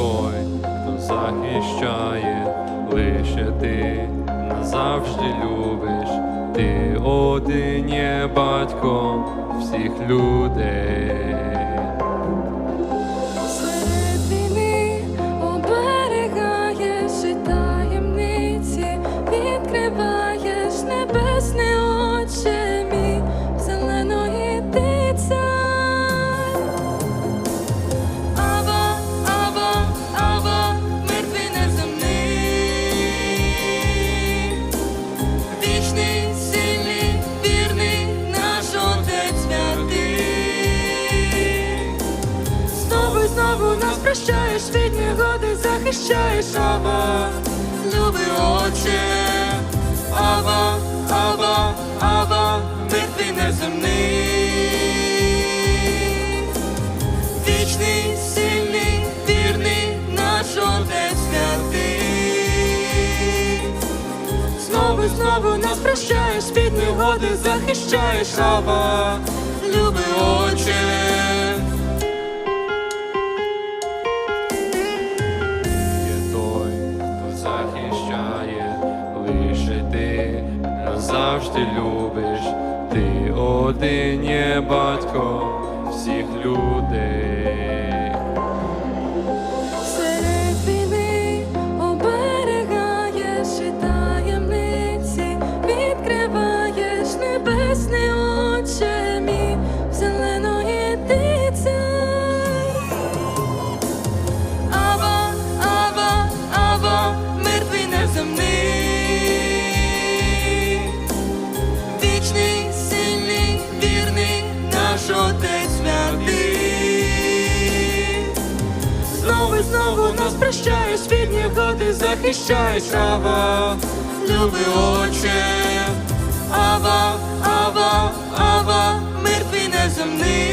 той, хто захищає, лише ти назавжди любиш, ти один є батько всіх людей. Серед війни оберігаєш таємниці, відкриваєш небесне. Негоди захищаєш, Ава, люби очі, Ава, Ава, Ава, мертвий неземний, вічний, сильний, вірний, наш отець святий. Знову знову нас прощаєш, від негоди захищаєш, Ава, люби очі. Назавжди любиш. Ти один є батько всіх людей. Серед війни оберегаєш і таємниці, Знову нас прощаєш, від негоди захищаєш, Ава, люби очі, Ава, Ава, Ава, мертвий неземний,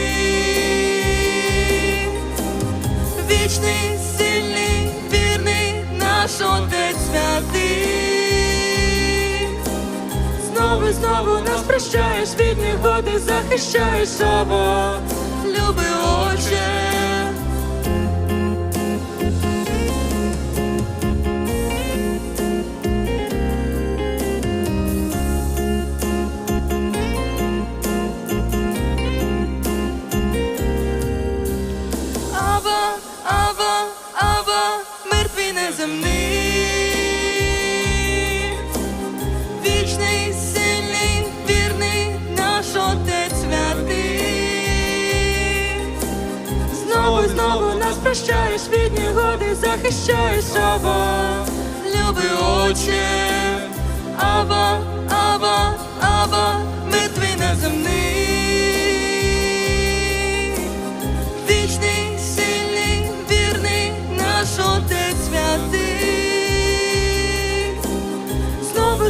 вічний, сильний, вірний, наш отець святий. Знову знову нас прощаєш, від негоди захищаєш, Ава, люби очі. Неземний, вічний, сильний, вірний, наш отець святий. Знову і знову нас прощаєш, від негоди захищаєш, Ава, люби очі, Ава, Ава, Ава, мертвий неземний.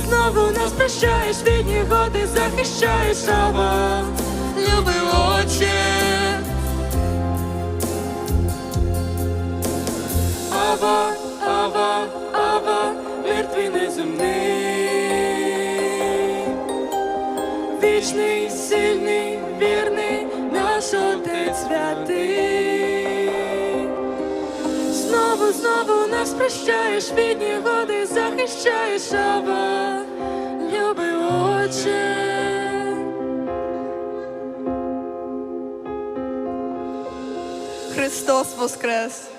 Знову, нас прощаєш, від негоди захищаєш, Ава, люби очі. Ава, ава, ава, мертвий неземний. Вічний, сильний, Знову, знову нас прощаєш, від негоди захищаєш, Аба, люби очі. Христос Воскрес!